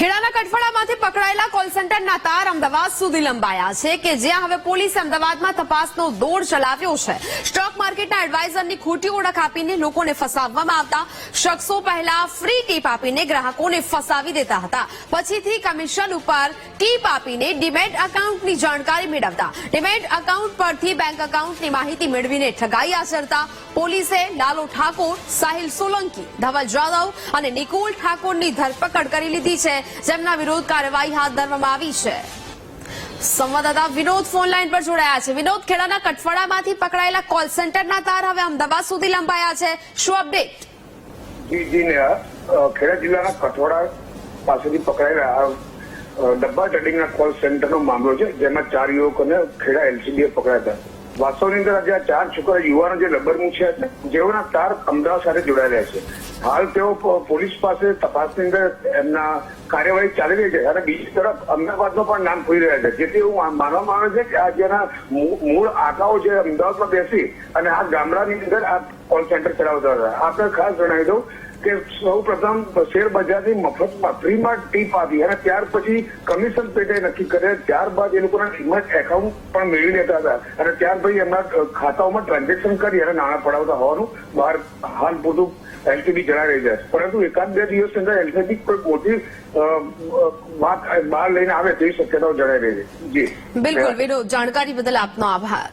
ખેડાના કઠવાડામાંથી પકડાયેલા કોલ સેન્ટરના તાર અમદાવાદ સુધી લંબાયા છે કે જ્યાં હવે પોલીસે અમદાવાદમાં તપાસનો દોર ચલાવ્યો છે. સ્ટોક માર્કેટના એડવાઇઝરની ખોટી ઓળખ આપીને લોકોને ફસાવવામાં આવતા શખ્સો પહેલા ફ્રી ટીપ આપીને ગ્રાહકોને ફસાવી દેતા હતા. પછીથી કમિશન ઉપર ટીપ આપીને ડિમેટ એકાઉન્ટની જાણકારી મેળવતા. ડિમેટ એકાઉન્ટ પરથી બેંક એકાઉન્ટની માહિતી મેળવીને ઠગાઈ આચરતા પોલીસે લાલો ઠાકોર, સાહિલ સોલંકી, ધવલ જાદવ અને નિકુલ ઠાકોરની ધરપકડ કરી લીધી છે. જેમના વિરુદ્ધ કાર્યવાહી હાથ ધરવામાં આવી છે. સંવાદદાતા વિનોદ ફોન પર જોડાયા છે. વિનોદ, ખેડાના કઠવાડામાંથી પકડાયેલા કોલ સેન્ટરના તાર હવે અમદાવાદ સુધી લંબાયા છે. શું અપડેટ ખેડા જિલ્લાના કઠવાડા પાસેથી પકડાયેલા ડબ્બા ટ્રેડિંગના કોલ સેન્ટરનો મામલો છે, જેમાં ચાર યુવકોને ખેડા એલસીબીએ પકડાયા હતા. વાસ્તવની અંદર આજે આ ચાર છોકરા યુવાનો જે લબરમું છે, જેઓના તાર અમદાવાદ સાથે જોડાયેલા છે. હાલ તેઓ પોલીસ પાસે તપાસની અંદર એમના કાર્યવાહી ચાલી રહી છે અને બીજી તરફ અમદાવાદનો પણ નામ ખુલી રહ્યા છે. જેથી એવું માનવામાં આવે છે કે આ જેના મૂળ આગાઓ છે અમદાવાદમાં બેસી અને આ ગામડાની અંદર આ કોલ સેન્ટર ચલાવતા હતા. આપણે ખાસ જણાવી દઉં કે સૌ પ્રથમ શેર બજારની મફતમાં ફ્રીમાં ટીપ આપી અને ત્યાર પછી કમિશન પેટે નક્કી કરે ત્યારબાદ એ લોકોના ડીમેટ એકાઉન્ટ પણ મેળવી લેતા હતા. અને ત્યાર પછી એમના ખાતાઓમાં ટ્રાન્ઝેક્શન કરી અને નાણાં પડાવતા હોવાનું બહાર હાલ પૂરતું એલસીબી જણાવી રહી છે. પરંતુ એકાદ બે દિવસની અંદર એલસીબી કોઈ મોટી વાત બહાર લઈને આવે તેવી શક્યતાઓ જણાવી રહી છે. જી. બિલકુલ, વિનોદ, જાણકારી બદલ આપનો આભાર.